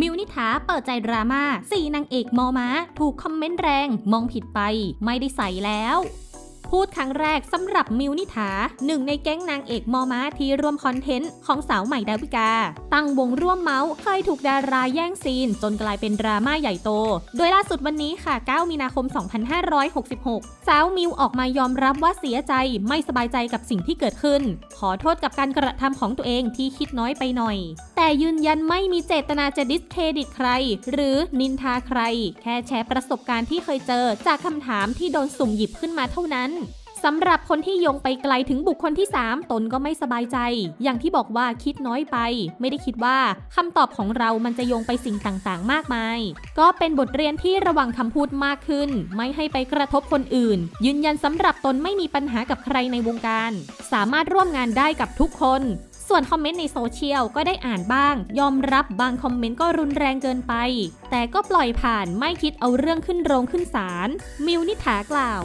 มิวนิถาเปิดใจดราม่าสี่นางเอกมอม้า ถูกคอมเมนต์แรง มองผิดไป ไม่ได้ใส่แล้ว พูดครั้งแรกสำหรับมิวนิถาหนึ่งในแก๊งนางเอกมอม้าที่ร่วมคอนเทนต์ของสาวใหม่ดาวิกา ตั้งวงร่วมเมาส์เคยถูกดาราแย่งซีน จนกลายเป็นดราม่าใหญ่โต โดยล่าสุดวันนี้ค่ะ 9 มีนาคม 2566 สาวมิวออกมายอมรับว่าเสียใจไม่สบายใจกับสิ่งที่เกิดขึ้น ขอโทษกับการกระทำของตัวเองที่คิดน้อยไปหน่อย แต่ยืนยันไม่มีเจตนาจะดิสเครดิตใคร หรือนินทาใคร แค่แชร์ประสบการณ์ที่เคยเจอจากคำถามที่โดนสุ่มหยิบขึ้นมาเท่านั้น สำหรับคนที่โยงไปไกลถึงบุคคลที่ 3 ตนก็ไม่สบายใจ อย่างที่บอกว่าคิดน้อยไป ไม่ได้คิดว่าคำตอบของเรามันจะโยงไปสิ่งต่างๆ มากมาย ก็เป็นบทเรียนที่ระวังคำพูดมากขึ้น ไม่ให้ไปกระทบคนอื่น ยืนยันสำหรับตนไม่มีปัญหากับใครในวงการ สามารถร่วมงานได้กับทุกคน ส่วนคอมเมนต์ในโซเชียลก็ได้อ่านบ้าง ยอมรับบางคอมเมนต์ก็รุนแรงเกินไป แต่ก็ปล่อยผ่านไม่คิดเอาเรื่องขึ้นโรงขึ้นศาลมิวนิถากล่าว